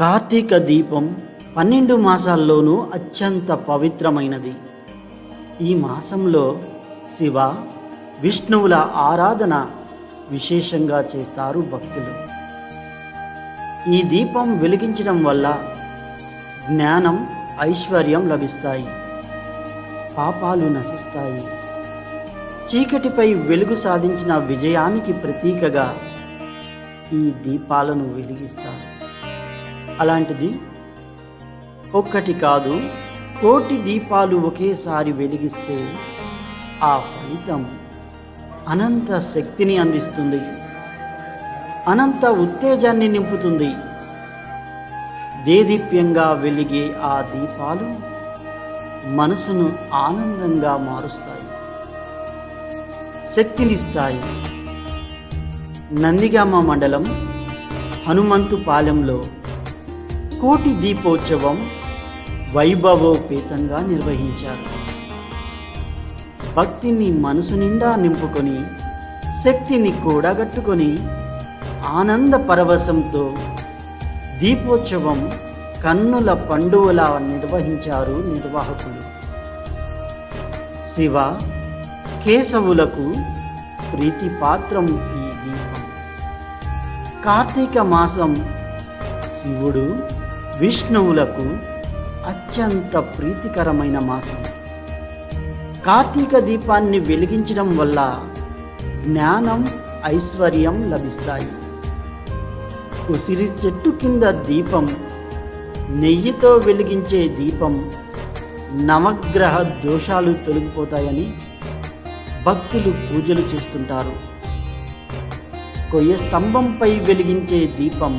కార్తీక దీపం పన్నెండు మాసాల్లోనూ అత్యంత పవిత్రమైనది. ఈ మాసంలో శివ విష్ణువుల ఆరాధన విశేషంగా చేస్తారు భక్తులు. ఈ దీపం వెలిగించడం వల్ల జ్ఞానం ఐశ్వర్యం లభిస్తాయి. పాపాలు నశిస్తాయి. చీకటిపై వెలుగు సాధించిన విజయానికి ప్రతీకగా ఈ దీపాలను వెలిగిస్తారు. అలాంటిది ఒక్కటి కాదు కోటి దీపాలు ఒకేసారి వెలిగిస్తే ఆ ఫలితం అనంత శక్తిని అందిస్తుంది అనంత ఉత్తేజాన్ని నింపుతుంది. దేదీప్యంగా వెలిగే ఆ దీపాలు మనసును ఆనందంగా మారుస్తాయి శక్తినిస్తాయి. నందిగామ మండలం హనుమంతుపాలెంలో కోటి దీపోత్సవం వైభవోపేతంగా నిర్వహించారు. భక్తిని మనసు నిండా నింపుకొని శక్తిని కూడగట్టుకొని ఆనంద పరవశంతో దీపోత్సవం కన్నుల పండువలా నిర్వహించారు నిర్వాహకులు. శివ కేశవులకు ప్రీతిపాత్రం ఈ దీపం. కార్తీక మాసం శివుడు విష్ణువులకు అత్యంత ప్రీతికరమైన మాసం. కార్తీక దీపాన్ని వెలిగించడం వల్ల జ్ఞానం ఐశ్వర్యం లభిస్తాయి. ఉసిరి చెట్టు కింద దీపం నెయ్యితో వెలిగించే దీపం నవగ్రహ దోషాలు తొలగిపోతాయని భక్తులు పూజలు చేస్తుంటారు. కొయ్య స్తంభంపై వెలిగించే దీపం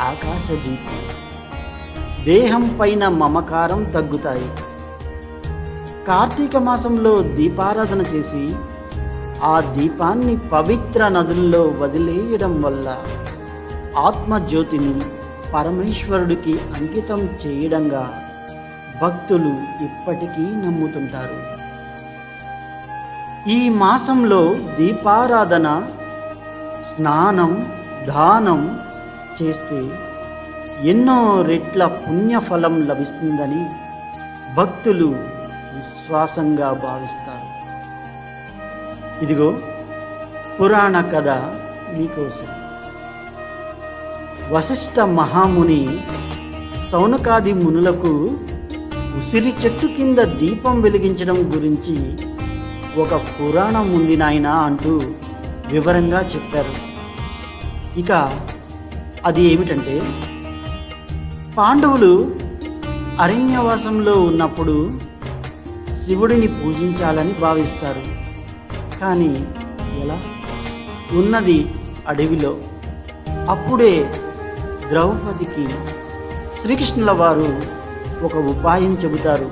ఆకాశదీపం. దేహం పైన మమకారం తగ్గుతాయి. కార్తీక మాసంలో దీపారాధన చేసి ఆ దీపాన్ని పవిత్ర నదుల్లో వదిలేయడం వల్ల ఆత్మజ్యోతిని పరమేశ్వరుడికి అంకితం చేయడంగా భక్తులు ఇప్పటికీ నమ్ముతుంటారు. ఈ మాసంలో దీపారాధన స్నానం దానం చేస్తే ఎన్నో రెట్ల పుణ్యఫలం లభిస్తుందని భక్తులు విశ్వాసంగా భావిస్తారు. ఇదిగో పురాణ కథ మీకోసం. వశిష్ఠ మహాముని సౌనకాది మునులకు ఉసిరి చెట్టు కింద దీపం వెలిగించడం గురించి ఒక పురాణం ఉంది నాయన అంటూ వివరంగా చెప్పారు. ఇక అది ఏమిటంటే పాండవులు అరణ్యవాసంలో ఉన్నప్పుడు శివుడిని పూజించాలని భావిస్తారు. కానీ ఎలా? ఉన్నది అడవిలో. అప్పుడే ద్రౌపదికి శ్రీకృష్ణుల వారు ఒక ఉపాయం చెబుతారు.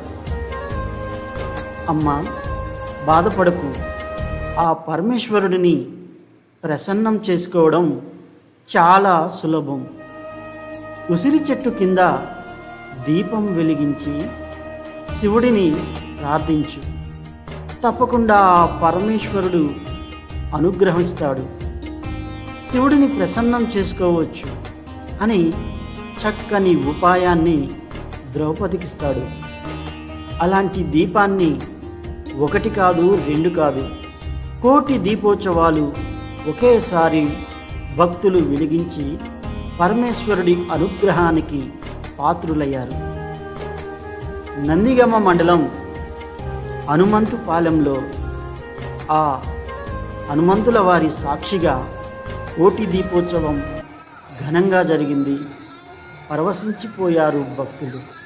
అమ్మ బాధపడకు. ఆ పరమేశ్వరుడిని ప్రసన్నం చేసుకోవడం చాలా సులభం. ఉసిరి చెట్టు కింద దీపం వెలిగించి శివుడిని ప్రార్థించు. తప్పకుండా ఆ పరమేశ్వరుడు అనుగ్రహిస్తాడు. శివుడిని ప్రసన్నం చేసుకోవచ్చు అని చక్కని ఉపాయాన్ని ద్రౌపదికిస్తాడు అలాంటి దీపాన్ని ఒకటి కాదు రెండు కాదు కోటి దీపోత్సవాలు ఒకేసారి భక్తులు వెలిగించి పరమేశ్వరుడి అనుగ్రహానికి పాత్రులయ్యారు. నందిగమ మండలం హనుమంతుపాలెంలో ఆ హనుమంతుల వారి సాక్షిగా కోటి దీపోత్సవం ఘనంగా జరిగింది. పరవశించిపోయారు భక్తులు.